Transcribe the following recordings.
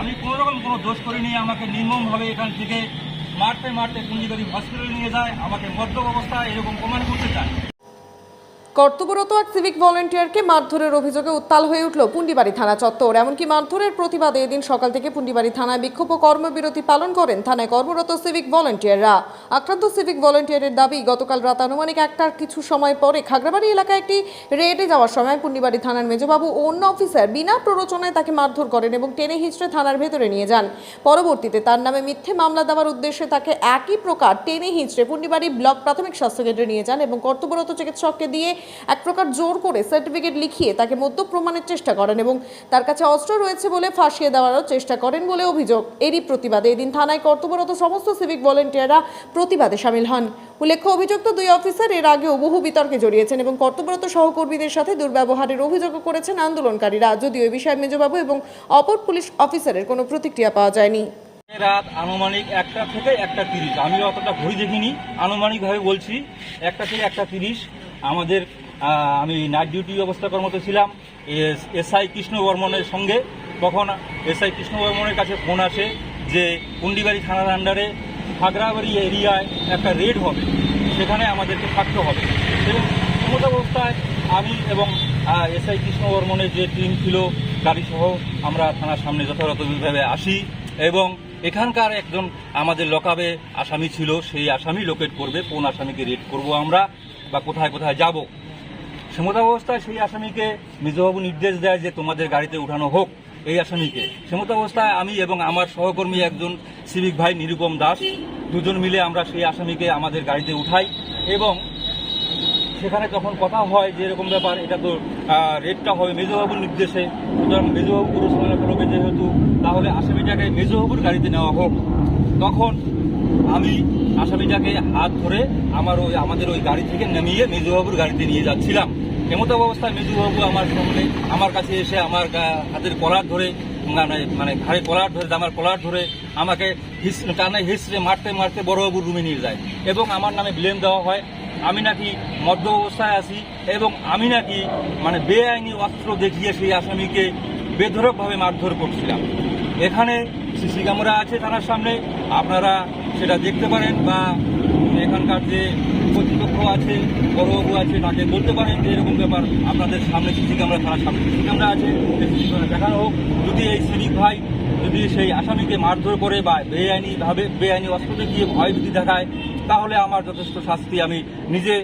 আমি কোনো রকম কোনো দোষ করিনি, আমাকে নির্মমভাবে এখান থেকে মারতে মারতে পুঞ্জিবাড়ি হসপিটালে নিয়ে যায়, আমাকে মদ্য অবস্থায় এরকম প্রমাণ করতে চায়। কর্তব্যরত এক সিভিক ভলেন্টিয়ারকে মারধরের অভিযোগে উত্তাল হয়ে উঠল পুন্ডিবাড়ি থানা চত্বর। এমনকি মারধরের প্রতিবাদে এদিন সকাল থেকে পুন্ডিবাড়ি থানায় বিক্ষোভ ও কর্মবিরতি পালন করেন থানায় কর্মরত সিভিক ভলেন্টিয়াররা আক্রান্ত সিভিক ভলেন্টিয়ারের দাবি, গতকাল রাত আনুমানিক একটার কিছু সময় পরে খাগড়াবাড়ি এলাকায় একটি রেডে যাওয়ার সময় পুন্ডিবাড়ি থানার মেজবাবু ও অন্য অফিসার বিনা প্ররোচনায় তাকে মারধর করেন এবং টেনে হিঁচড়ে থানার ভেতরে নিয়ে যান। পরবর্তীতে তার নামে মিথ্যে মামলা দেওয়ার উদ্দেশ্যে তাকে একই প্রকার টেনে হিঁচড়ে পুন্ডিবাড়ি ব্লক প্রাথমিক স্বাস্থ্যকেন্দ্রে নিয়ে যান এবং কর্তব্যরত চিকিৎসককে দিয়ে এক প্রকার জোর করে সার্টিফিকেট লিখিয়ে তাকে মধ্য প্রমাণের চেষ্টা করেন এবং তার কাছে অস্ত্র রয়েছে বলে ফাঁসিয়ে দেওয়ারও চেষ্টা করেন বলে অভিযোগ। এরই প্রতিবাদে এদিন থানায় কর্তব্যরত সমস্ত সিভিক ভলেন্টিয়াররা প্রতিবাদে সামিল হন। উল্লেখ্য, অভিযুক্ত দুই অফিসার এর আগেও বহু বিতর্কে জড়িয়েছেন এবং কর্তব্যরত সহকর্মীদের সাথে দুর্ব্যবহারের অভিযোগও করেছেন আন্দোলনকারীরা। যদিও এ বিষয়ে মেজবাবু এবং অপর পুলিশ অফিসারের কোনো প্রতিক্রিয়া পাওয়া যায়নি। রাত আনুমানিক একটা থেকে একটা তিরিশ। আমি অতটা ঘড়ি দেখিনি। আনুমানিকভাবে বলছি, একটা থেকে একটা তিরিশ। আমাদের আমি নাইট ডিউটি অবস্থা কর্মরত ছিলাম। এসআই কৃষ্ণ বর্মনের সঙ্গে। তখন এসআই কৃষ্ণ বর্মনের কাছে ফোন আসে যে কুন্ডিবাড়ি থানার আন্ডারে খাগড়াবাড়ি এরিয়ায় একটা রেড হবে। সেখানে আমাদেরকে থাকতে হবে। এবং এমত অবস্থায় আমি এবং এসআই কৃষ্ণ বর্মনের যে টিম ছিল, গাড়িসহ আমরা থানার সামনে যথাযথভাবে আসি এবং এখানকার একজন আমাদের লকাবে আসামি ছিল, সেই আসামি লোকেট করবে, কোন আসামিকে রেড করব আমরা বা কোথায় কোথায় যাব। সেমত অবস্থায় সেই আসামিকে মিজবাবু নির্দেশ দেয় যে তোমাদের গাড়িতে উঠানো হোক এই আসামিকে। সেমত অবস্থায় আমি এবং আমার সহকর্মী একজন সিভিক ভাই, নিরুপম দাস, দুজন মিলে আমরা সেই আসামিকে আমাদের গাড়িতে উঠাই এবং সেখানে তখন কথা হয় যে এরকম ব্যাপার, এটা তো রেটটা হবে মেজবাবুর নির্দেশে। সুতরাং মেজবাবু পরিচালনা করবে যেহেতু, তাহলে আসামিটাকে মেজবাবুর গাড়িতে নেওয়া হোক। তখন আমি আসামিটাকে হাত ধরে আমার ওই, আমাদের ওই গাড়ি থেকে নামিয়ে মেজবাবুর গাড়িতে নিয়ে যাচ্ছিলাম। এমতো অবস্থায় মেজবাবু আমার সামনে, আমার কাছে এসে আমার হাতের কলার ধরে মানে মানে ঘাড়ে কলার ধরে আমার কলার ধরে আমাকে হিস, টানে হিসড়ে মারতে মারতে বড়বাবুর রুমে নিয়ে যায়। এবং আমার নামে ব্লেম দেওয়া হয়। আমি নাকি মদ্য অবস্থায় আছি এবং আমি নাকি মানে বেআইনি অস্ত্র দেখিয়ে সেই আসামিকে বেধরকভাবে মারধর করছিলাম। এখানে সিসি ক্যামেরা আছে থানার সামনে, আপনারা সেটা দেখতে পারেন বা এখানকার যে কর্তৃপক্ষ আছে, বড়বাবু আছে, তাকে বলতে পারেন যে এরকম ব্যাপার আপনাদের সামনে সিসি ক্যামেরা, থানার সামনে সিসি ক্যামেরা আছে সিসি ক্যামেরা দেখানো হোক। যদি এই সিভিক ভাই যদি সেই আসামিকে মারধর করে বা বেআইনিভাবে বেআইনি অস্ত্র দেখিয়ে ভয়ভীতি দেখায় তাহলে আমার যথেষ্ট শাস্তি আমি নিজে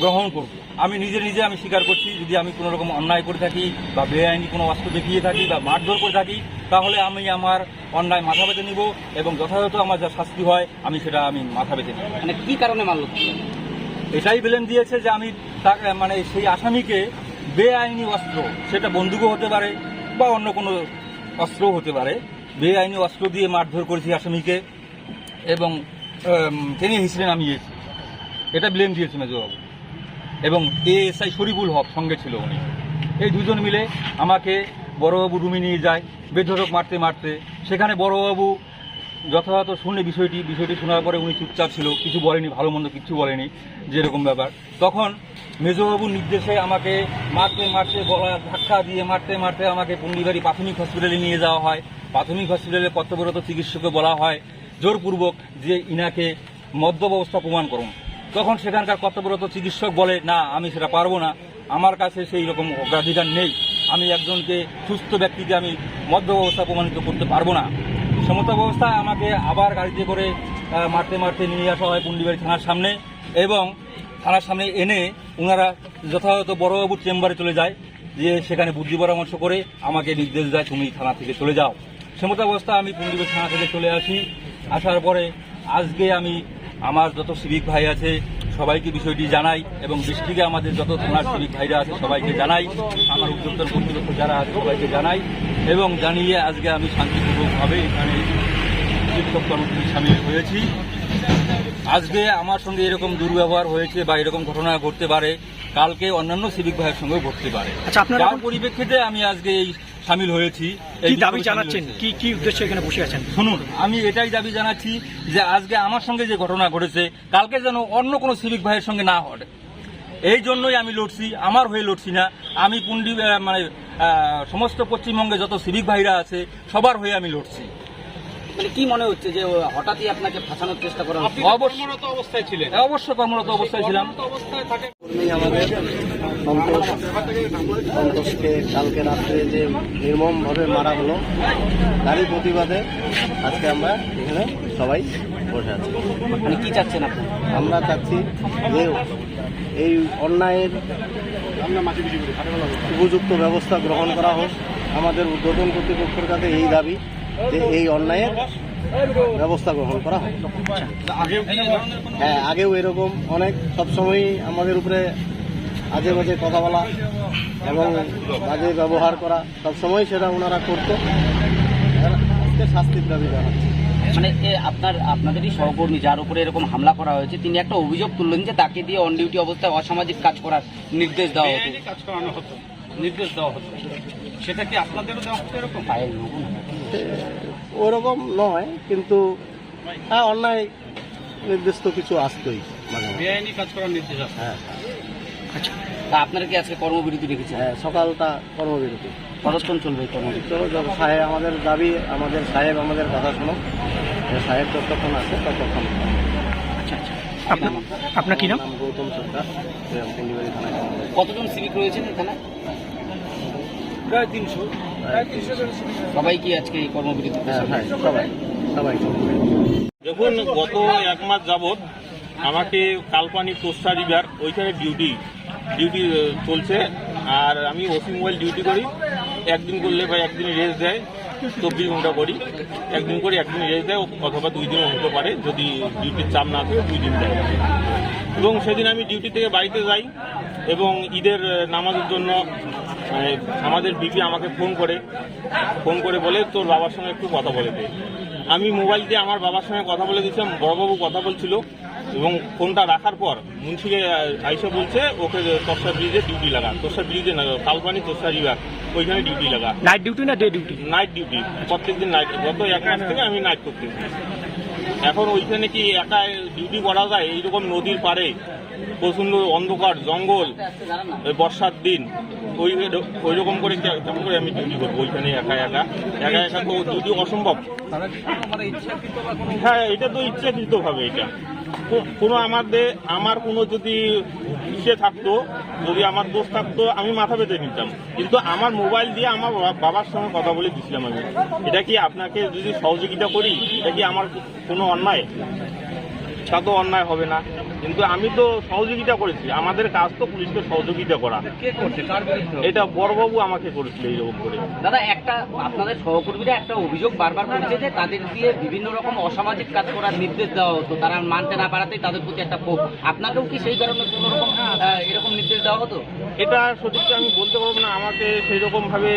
গ্রহণ করব। আমি নিজে নিজে আমি স্বীকার করছি যদি আমি কোনো রকম অন্যায় করে থাকি বা বেআইনি কোনো অস্ত্র দেখিয়ে থাকি বা মারধর করে থাকি তাহলে আমি আমার অন্যায় মাথা পেতে নিব এবং যথাযথ আমার যা শাস্তি হয় আমি সেটা আমি মাথা পেতে নিব। মানে কী কারণে মারলো? এটাই বেলেন দিয়েছে যে আমি তাকে মানে সেই আসামিকে বেআইনি অস্ত্র সেটা বন্দুকও হতে পারে বা অন্য কোনো অস্ত্রও হতে পারে। বেআইনি অস্ত্র দিয়ে মারধর করেছি আসামিকে এবং তিনি হিসেবে নামিয়েছি। এটা ব্লেম দিয়েছে মেজবাবু। এবং এএসআই শরীফুল হক সঙ্গে ছিল উনি। এই দুজন মিলে আমাকে বড়বাবু রুমি নিয়ে যায় বেধরক মারতে মারতে। সেখানে বড়বাবু যথাযথ শুনে বিষয়টি বিষয়টি শোনার পরে উনি চুপচাপ ছিল, কিছু বলেনি, ভালো মন্দ কিছু বলেনি যে এরকম ব্যাপার। তখন মেজবাবুর নির্দেশে আমাকে মারতে মারতে, গলা ধাক্কা দিয়ে মারতে মারতে আমাকে পুন্ডিবাড়ি প্রাথমিক হসপিটালে নিয়ে যাওয়া হয়। প্রাথমিক হসপিটালে কর্তব্যরত চিকিৎসককে বলা হয়, জোরপূর্বক যে ইনাকে মদ্য ব্যবস্থা প্রমাণ করুন। তখন সেখানকার কর্তব্যরত চিকিৎসক বলে, না, আমি সেটা পারব না। আমার কাছে সেই রকম অগ্রাধিকার নেই। আমি একজনকে সুস্থ ব্যক্তিকে আমি মদ্য ব্যবস্থা প্রমাণিত করতে পারব না। সমস্ত অবস্থায় আমাকে আবার গাড়িতে করে মারতে মারতে নিয়ে আসা হয় পুন্ডিবাড়ি থানার সামনে এবং থানার সামনে এনে ওনারা যথাযথ বড়বাবুর চেম্বারে চলে যায় যে সেখানে বুদ্ধি পরামর্শ করে আমাকে নির্দেশ দেয় তুমি থানা থেকে চলে যাও। সেমত অবস্থা আমি পুন্ডিবাড়ি থানা থেকে চলে আসি। আসার পরে আজকে আমি আমার যত সিভিক ভাই আছে সবাইকে বিষয়টি জানাই এবং ডিস্ট্রিক্টে আমাদের যত থানার সিভিক ভাইরা আছে সবাইকে জানাই। আমার উদ্যোক্তার কর্তৃপক্ষ যারা আছে সবাইকে জানাই। এবং জানিয়ে আজকে আমি শান্তিপূর্বকভাবে এখানে শিক্ষক কর্মসূচি সামিল হয়েছি। আজকে আমার সঙ্গে এরকম দুর্ব্যবহার হয়েছে বা এরকম ঘটনা ঘটতে পারে কালকে অন্যান্য সিভিক ভাইয়ের সঙ্গে ঘটতে পারে। আচ্ছা, আপনারা পরিপ্রেক্ষিতে আমি আজকে এই সামিল হয়েছি এই দাবি জানাচ্ছেন। কি কি উদ্দেশ্যে এখানে বসে আছেন? শুনুন আমি এটাই দাবি জানাচ্ছি যে আজকে আমার সঙ্গে যে ঘটনা ঘটেছে কালকে যেন অন্য কোনো সিভিক ভাইয়ের সঙ্গে না ঘটে এই জন্যই আমি লড়ছি আমার হয়ে লড়ছি না। আমি পুন্ডি মানে সমস্ত পশ্চিমবঙ্গে যত সিভিক ভাইরা আছে সবার হয়ে আমি লড়ছি। মানে কি মনে হচ্ছে যে হঠাৎই আপনাকে ফাঁসানোর চেষ্টা করা অবস্থায় ছিলেন। কর্মরত অবস্থায় ছিলাম। আমাদের সন্তোষ। সন্তোষকে কালকে রাত্রে যে নির্মমভাবে মারা হলো তারই প্রতিবাদে আজকে আমরা এখানে সবাই বসে আছি। মানে কি চাচ্ছেন আপনি? আমরা চাচ্ছি যে এই অন্যায়ের উপযুক্ত ব্যবস্থা গ্রহণ করা হোক। আমাদের উদ্বোধন কর্তৃপক্ষের কাছে এই দাবি যে এই অন্যায়ের ব্যবস্থা গ্রহণ করা হোক। হ্যাঁ আগেও এরকম অনেক, সবসময়ই আমাদের উপরে আজে বাজে কথা বলা এবং বাজে ব্যবহার করা সবসময় সেটা ওনারা করতো। আজকে শাস্তির দাবি হচ্ছে মানে এ আপনার আপনাদেরই সহকর্মী যার উপরে এরকম হামলা করা হয়েছে তিনি একটা অভিযোগ তুললেন যে তাকে দিয়ে অন ডিউটি অবস্থায় অসামাজিক কাজ করার নির্দেশ দেওয়া হতো। কাজ করানো হতো নির্দেশ দেওয়া হতো। সেটা কি আপনাদেরও দেওয়া হতো এরকম। ওরকম নয় কিন্তু হ্যাঁ অন্যায় নির্দিষ্ট কিছু আসতোই মাঝে। বেআইনি কাজ করার নির্দেশ আছে হ্যাঁ তা আপনারা কি আজকে কর্মবিরতি রেখেছেন? হ্যাঁ সকালটা কর্মবিরতি। কতক্ষণ চলবে চলো সাহেব আমাদের দাবি আমাদের সাহেব আমাদের কথা শোনো। সাহেব যতক্ষণ আছে ততক্ষণ। আপনার আপনার কি নাম? গৌতম সরকার কতজন সিভিক রয়েছেন এখানে? প্রায় তিনশো। সবাই কি আজকে এই কর্মবিরতি হ্যাঁ হ্যাঁ সবাই সবাই দেখুন গত এক মাস যাবৎ আমাকে কালপানি তোষা রিভার ওইখানে ডিউটি ডিউটি চলছে। আর আমি ওসি মোবাইল ডিউটি করি। একদিন করলে বা একদিন রেস্ট দেয়, চব্বিশ ঘণ্টা করি। একদিন করে, একদিন রেস্ট দেয়, অথবা দুই দিনও হতে পারে, যদি ডিউটির চাপ না থাকে দুই দিন দেয়। এবং সেদিন আমি ডিউটি থেকে বাড়িতে যাই এবং ঈদের নামাজের জন্য মানে আমাদের বিপি আমাকে ফোন করে। ফোন করে বলে, তোর বাবার সঙ্গে একটু কথা বলে দে। আমি মোবাইল দিয়ে আমার বাবার সঙ্গে কথা বলে দিয়েছিলাম, বড়বাবু কথা বলছিল। এবং ফোনটা রাখার পর মুন্সিকে আইসা বলছে ওকে তোরসা ব্রিজে ডিউটি লাগা। তোরসা ব্রিজে না কালপানি তোরসা রিভার ওইখানে ডিউটি লাগা। নাইট ডিউটি না ডে ডিউটি নাইট ডিউটি প্রত্যেকদিন নাইট গত এক মাস থেকে আমি নাইট করতেছি এখন ওইখানে কি একা ডিউটি করা যায়? এইরকম নদীর পাড়ে প্রচণ্ড অন্ধকার জঙ্গল বর্ষার দিন ওই ওই রকম করে কে- কেমন করে আমি ডিউটি করব? ওইখানে একা একা একা একা তো ডিউটি অসম্ভব। হ্যাঁ এটা তো ইচ্ছাকৃত ভাবে এটা। কোনো আমাদের, আমার কোনো যদি ইসে থাকতো, যদি আমার দোষ থাকতো, আমি মাথা পেতে নিতাম। কিন্তু আমার মোবাইল দিয়ে আমার বাবার সঙ্গে কথা বলে দিছিলাম আমি। এটা কি আপনাকে যদি সহযোগিতা করি, এটা কি আমার কোনো অন্যায়? তা তো অন্যায় হবে না। কিন্তু আমি তো সহযোগিতা করেছি। আমাদের কাজ তো পুলিশকে সহযোগিতা করা। কে করছে? কার বিরুদ্ধে এটা বড়বাবু আমাকে করেছিল এইরকম করে। দাদা একটা আপনাদের সহকর্মীরা একটা অভিযোগ বারবার করেছে যে তাদের দিয়ে বিভিন্ন রকম অসামাজিক কাজ করার নির্দেশ দেওয়া হতো। তারা মানতে না পারাতেই তাদের প্রতি একটা ক্ষোভ। আপনাকেও কি সেই কারণে কোনো রকম এরকম নির্দেশ দেওয়া হতো? এটা সঠিকটা আমি বলতে পারব না। আমাকে সেই রকম ভাবে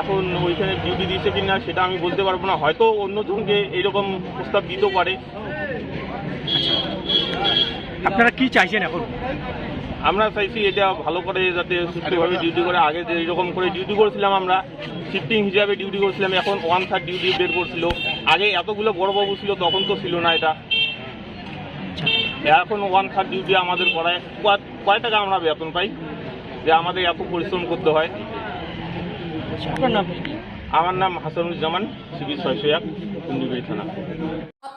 এখন ওইখানে ডিউটি দিচ্ছে কিনা সেটা আমি বলতে পারব না। হয়তো অন্যজনকে এইরকম প্রস্তাব দিতেও পারে। আপনারা কি চাইছেন এখন? আমরা চাইছি এটা ভালো করে যাতে সুস্থভাবে ডিউটি করে। আগে যে এরকম করে ডিউটি করেছিলাম আমরা শিফটিং হিসাবে ডিউটি করছিলাম এখন ওয়ান থার্ড ডিউটি বের করছিল। আগে এতগুলো বড়বাবু ছিল তখন তো ছিল না এটা। এখন ওয়ান থার্ড ডিউটি আমাদের করায়। কয়- কয় টাকা আমরা বেতন পাই? যে আমাদের এত পরিশ্রম করতে হয়। আমার নাম হাসানুজ্জামান সিবি ছয়শো এক কুন্ডিবাড়ি থানা।